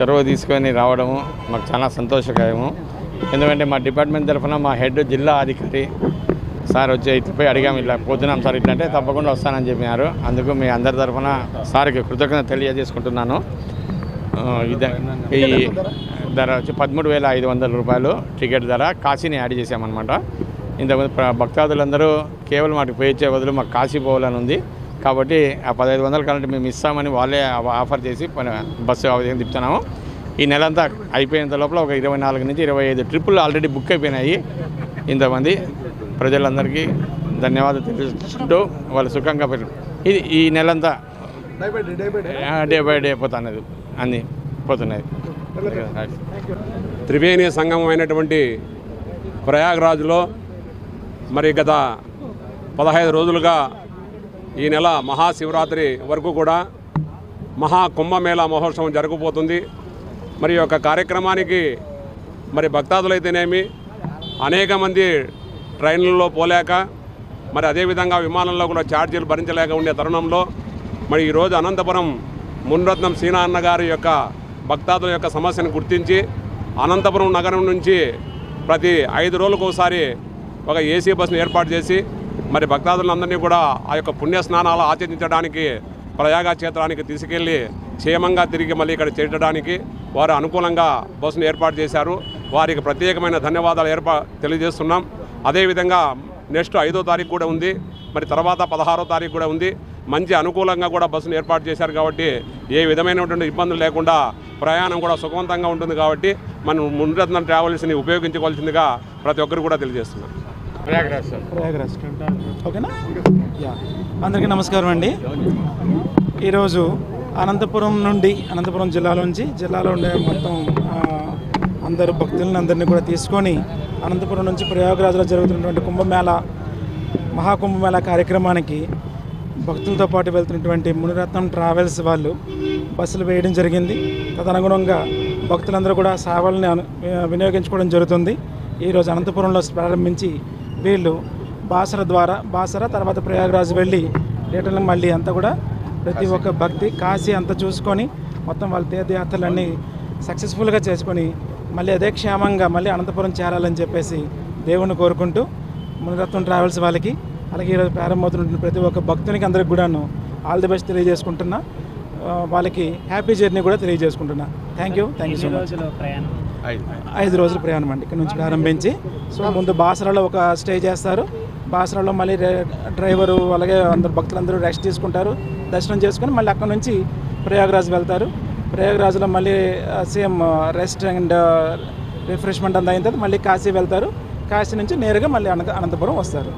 చొరవ తీసుకొని రావడము మాకు చాలా సంతోషకరము. ఎందుకంటే మా డిపార్ట్మెంట్ తరఫున మా హెడ్ జిల్లా అధికారి సార్ వచ్చి ఇట్లపై అడిగాము ఇలా పోతున్నాం సార్ ఇట్లా అంటే తప్పకుండా వస్తానని చెప్పినారు. అందుకు మీ అందరి తరఫున సార్కి కృతజ్ఞత తెలియజేసుకుంటున్నాను. ఈ ధర వచ్చి పదమూడు వేల ఐదు వందల రూపాయలు టికెట్ ధర కాశీని యాడ్ చేసామన్నమాట ఇంతకుముందు భక్తాదులందరూ కేవలం వాటికి పోయి ఇచ్చే బదులు మాకు కాశీ పోవాలని ఉంది. కాబట్టి ఆ పదహైదు వందల కరెంట్ మేము ఇస్తామని వాళ్ళే ఆఫర్ చేసి బస్సు అవధి తిప్పుతున్నాము. ఈ నెలంతా అయిపోయేంత లోపల ఒక ఇరవై నాలుగు నుంచి ఇరవై ఐదు ట్రిప్పులు ఆల్రెడీ బుక్ అయిపోయినాయి. ఇంతమంది ప్రజలందరికీ ధన్యవాదాలు తెలుసుకుంటూ వాళ్ళు సుఖంగా ఇది ఈ నెలంతా డే బై డే పోతున్నది. అన్నీ పోతున్నాయి త్రివేణి సంగమం అయినటువంటి ప్రయాగరాజులో మరి గత పదహైదు రోజులుగా ఈ నెల మహాశివరాత్రి వరకు కూడా మహా కుంభమేళా మహోత్సవం జరగబోతుంది. మరి యొక్క కార్యక్రమానికి మరి భక్తాదులైతేనేమి అనేక మంది ట్రైన్లలో పోలేక మరి అదేవిధంగా విమానంలో కూడా ఛార్జీలు భరించలేక ఉండే తరుణంలో మరి ఈరోజు అనంతపురం మున్రత్నం సీనా అన్నగారి యొక్క భక్తాదుల యొక్క సమస్యను గుర్తించి అనంతపురం నగరం నుంచి ప్రతి ఐదు రోజులకు ఒకసారి ఒక ఏసీ బస్సును ఏర్పాటు చేసి మరి భక్తాదులందరినీ కూడా ఆ యొక్క పుణ్య స్నానాలు ఆచరించడానికి ప్రయాగ క్షేత్రానికి తీసుకెళ్ళి క్షేమంగా తిరిగి మళ్ళీ ఇక్కడ చేర్చడానికి వారు అనుకూలంగా బస్సును ఏర్పాటు చేశారు. వారికి ప్రత్యేకమైన ధన్యవాదాలు ఏర్పా తెలియజేస్తున్నాం. అదేవిధంగా నెక్స్ట్ ఐదో తారీఖు కూడా ఉంది. మరి తర్వాత పదహారో తారీఖు కూడా ఉంది. మంచి అనుకూలంగా కూడా బస్సును ఏర్పాటు చేశారు కాబట్టి ఏ విధమైనటువంటి ఇబ్బందులు లేకుండా ప్రయాణం కూడా సుఖవంతంగా ఉంటుంది కాబట్టి మనం ముందు ట్రావెల్స్ని ఉపయోగించుకోవాల్సిందిగా ప్రతి ఒక్కరు కూడా తెలియజేస్తున్నాం. ప్రయాగరాజ్ ప్రయాగరాజ్ ఓకేనా? యా. అందరికీ నమస్కారం అండి. ఈరోజు అనంతపురం నుండి అనంతపురం జిల్లాలోంచి జిల్లాలో ఉండే మొత్తం అందరు భక్తులను అందరినీ కూడా తీసుకొని అనంతపురం నుంచి ప్రయాగరాజులో జరుగుతున్నటువంటి కుంభమేళ మహాకుంభమేళ కార్యక్రమానికి భక్తులతో పాటు వెళ్తున్నటువంటి మునిరత్నం ట్రావెల్స్ వాళ్ళు బస్సులు వేయడం జరిగింది. తదనుగుణంగా భక్తులందరూ కూడా సేవల్ని వినియోగించుకోవడం జరుగుతుంది. ఈరోజు అనంతపురంలో ప్రారంభించి వీళ్ళు బాసర ద్వారా బాసర తర్వాత ప్రయాగరాజ్ వెళ్ళి రిటర్న్ మళ్ళీ అంతా కూడా ప్రతి ఒక్క భక్తి కాశీ అంతా చూసుకొని మొత్తం వాళ్ళ తీర్థయాత్రలన్నీ సక్సెస్ఫుల్గా చేసుకొని మళ్ళీ అదే క్షేమంగా మళ్ళీ అనంతపురం చేరాలని చెప్పేసి దేవుణ్ణి కోరుకుంటూ మునిరత్నం ట్రావెల్స్ వాళ్ళకి అలాగే ఈరోజు ప్రారంభమవుతున్న ప్రతి ఒక్క భక్తునికి అందరికి కూడాను ఆల్ ది బెస్ట్ తెలియజేసుకుంటున్నా. వాళ్ళకి హ్యాపీ జర్నీ కూడా తెలియజేసుకుంటున్నా. Thank you thank you so much ఐదు ఐదు. రోజుల ప్రయాణం అండి. ఇక్కడ నుంచి ప్రారంభించి సో ముందు బాసరాలో ఒక స్టే చేస్తారు. బాసరాలో మళ్ళీ డ్రైవరు అలాగే అందరు భక్తులందరూ రెస్ట్ తీసుకుంటారు. దర్శనం చేసుకుని మళ్ళీ అక్కడ నుంచి ప్రయాగరాజ్ వెళ్తారు. ప్రయాగరాజ్లో మళ్ళీ సేమ్ రెస్ట్ అండ్ రిఫ్రెష్మెంట్ అంతా అయిన తర్వాత మళ్ళీ కాశీ వెళ్తారు. కాశీ నుంచి నేరుగా మళ్ళీ అనంత అనంతపురం వస్తారు.